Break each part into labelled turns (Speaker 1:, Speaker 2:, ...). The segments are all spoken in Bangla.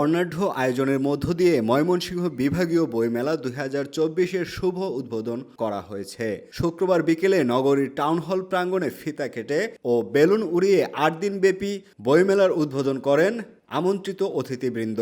Speaker 1: বর্ণাঢ্য আয়োজনের মধ্য দিয়ে ময়মনসিংহ বিভাগীয় বইমেলা দুই হাজার চব্বিশের শুভ উদ্বোধন করা হয়েছে। শুক্রবার বিকেলে নগরীর টাউন হল প্রাঙ্গণে ফিতা কেটে ও বেলুন উড়িয়ে আট দিনব্যাপী বইমেলার উদ্বোধন করেন আমন্ত্রিত অতিথিবৃন্দ।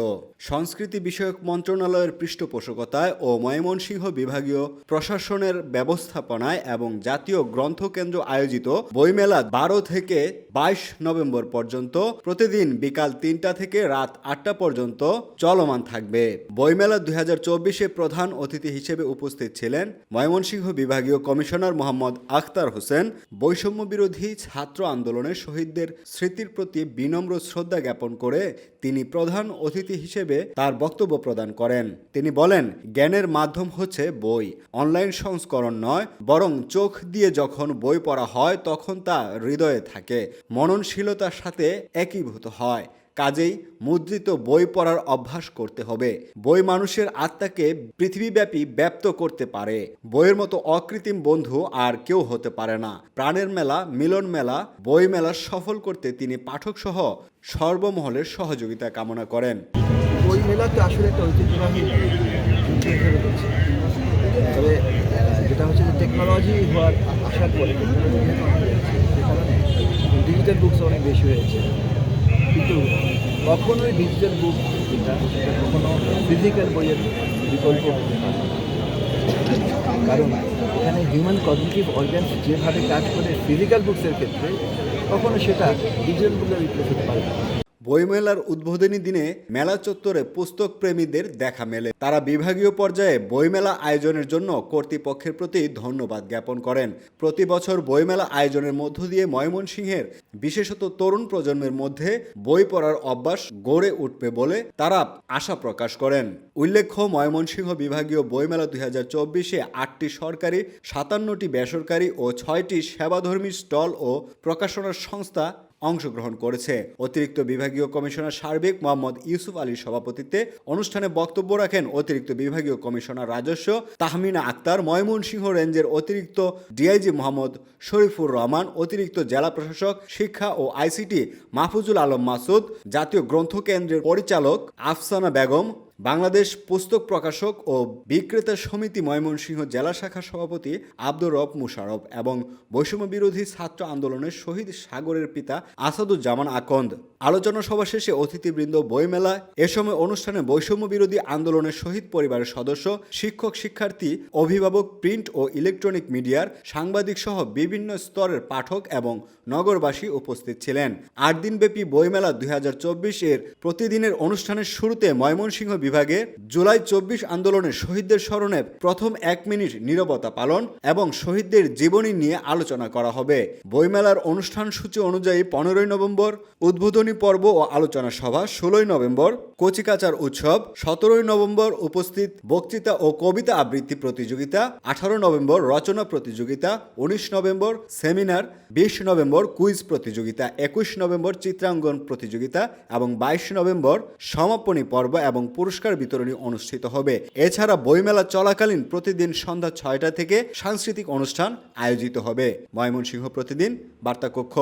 Speaker 1: সংস্কৃতি বিষয়ক মন্ত্রণালয়ের পৃষ্ঠপোষকতায় ও ময়মনসিংহ বিভাগীয় প্রশাসনের ব্যবস্থাপনায় এবং জাতীয় গ্রন্থকেন্দ্র আয়োজিত বইমেলা বারো থেকে বাইশ নভেম্বর পর্যন্ত প্রতিদিন বিকাল তিনটা থেকে রাত আটটা পর্যন্ত চলমান থাকবে। বইমেলা দুই হাজার চব্বিশে প্রধান অতিথি হিসেবে উপস্থিত ছিলেন ময়মনসিংহ বিভাগীয় কমিশনার মোহাম্মদ আখতার হোসেন। বৈষম্য বিরোধী ছাত্র আন্দোলনের শহীদদের স্মৃতির প্রতি বিনম্র শ্রদ্ধা জ্ঞাপন করে তিনি প্রধান অতিথি হিসেবে তার বক্তব্য প্রদান করেন। তিনি বলেন, জ্ঞানের মাধ্যম হচ্ছে বই। অনলাইন সংস্করণ নয়, বরং চোখ দিয়ে যখন বই পড়া হয়, তখন তা হৃদয়ে থাকে। মননশীলতার সাথে একীভূত হয়। কাজেই মুদ্রিত বই পড়ার অভ্যাস করতে হবে। বই মানুষের আত্মাকে পৃথিবীব্যাপী ব্যপ্ত করতে পারে। বইয়ের মতো অকৃত্রিম বন্ধু আর কেউ হতে পারে না। প্রাণের মেলা, মিলন মেলা, বই মেলা সফল করতে তিনি পাঠক সহ সর্বমহলের সহযোগিতা কামনা করেন।
Speaker 2: বই আসলে একটা ঐতিহ্যবাহী তবে যেটা হচ্ছে যে টেকনোলজি হওয়ার পরে ডিজিটাল বুকস অনেক বেশি হয়েছে। কিন্তু কখনোই ডিজিটাল বুক যেটা সেটা কখনো ফিজিক্যাল বইয়ের বিকল্প হতে পারে কারণ এখানে হিউম্যান কগনিটিভ অর্গ্যানস যেভাবে কাজ করে ফিজিক্যাল বুকসের ক্ষেত্রে, কখনো সেটা ডিজিটাল বুকের রিপ্লেস হতে পারে না।
Speaker 1: বইমেলার উদ্বোধনী দিনে মেলা চত্বরে পুস্তক প্রেমীদের দেখা মেলে। তারা বিভাগীয় পর্যায়ে বইমেলা আয়োজনের জন্য কর্তৃপক্ষের প্রতি ধন্যবাদ জ্ঞাপন করেন। প্রতি বছর বইমেলা আয়োজনের মধ্য দিয়ে ময়মনসিংহের, বিশেষত তরুণ প্রজন্মের মধ্যে বই পড়ার অভ্যাস গড়ে উঠবে বলে তারা আশা প্রকাশ করেন। উল্লেখ্য, ময়মনসিংহ বিভাগীয় বইমেলা দুই হাজার চব্বিশে আটটি সরকারি, সাতান্নটি বেসরকারি ও ছয়টি সেবাধর্মী স্টল ও প্রকাশনার সংস্থা অংশগ্রহণ করেছে। অতিরিক্ত বিভাগীয় কমিশনার সার্বিক মোহাম্মদ ইউসুফ আলীর সভাপতিত্বে অনুষ্ঠানে বক্তব্য রাখেন অতিরিক্ত বিভাগীয় কমিশনার রাজস্ব তাহমিনা আক্তার, ময়মনসিংহ রেঞ্জের অতিরিক্ত ডিআইজি মোহাম্মদ শরীফুর রহমান, অতিরিক্ত জেলা প্রশাসক, শিক্ষা ও আইসিটি মাহফুজুল আলম মাসুদ, জাতীয় গ্রন্থ কেন্দ্রের পরিচালক আফসানা বেগম বাংলাদেশ পুস্তক প্রকাশক ও বিক্রেতা সমিতি ময়মনসিংহ জেলা শাখার সভাপতি আব্দুর রব মুশারফ এবং বৈষম্য বিরোধী ছাত্র আন্দোলনের শহীদ সাগরের পিতা আসাদুজ্জামান আকন্দ। আলোচনা সভা শেষে অতিথিবৃন্দ বইমেলা, এ সময় অনুষ্ঠানে বৈষম্য বিরোধী আন্দোলনের শহীদ পরিবারের সদস্য, শিক্ষক, শিক্ষার্থী, অভিভাবক, প্রিন্ট ও ইলেকট্রনিক মিডিয়ার সাংবাদিক সহ বিভিন্ন স্তরের পাঠক এবং নগরবাসী উপস্থিত ছিলেন। আট দিনব্যাপী বইমেলা দুই হাজার চব্বিশ এর প্রতিদিনের অনুষ্ঠানের শুরুতে ময়মনসিংহ বিভাগে জুলাই চব্বিশ আন্দোলনের শহীদদের স্মরণে প্রথম এক মিনিট নীরবতা পালন এবং শহীদদের জীবনী নিয়ে আলোচনা করা হবে। বইমেলার অনুষ্ঠান সূচি অনুযায়ী পনেরোই নভেম্বর, উদ্বোধনী পর্ব ও আলোচনা সভা ষোলোই নভেম্বর, কচিকাচার উৎসব সতেরোই নভেম্বর উপস্থিত বক্তৃতা ও কবিতা আবৃত্তি প্রতিযোগিতা, আঠারো নভেম্বর রচনা প্রতিযোগিতা, উনিশ নভেম্বর সেমিনার, বিশ নভেম্বর কুইজ প্রতিযোগিতা, একুশ নভেম্বর চিত্রাঙ্গন প্রতিযোগিতা এবং বাইশ নভেম্বর সমাপনী পর্ব এবং পুরস্কার বিতরণী অনুষ্ঠিত হবে। এছাড়া বইমেলা চলাকালীন প্রতিদিন সন্ধ্যা ছয়টা থেকে সাংস্কৃতিক অনুষ্ঠান আয়োজিত হবে। ময়মনসিংহ প্রতিদিন বার্তা কক্ষ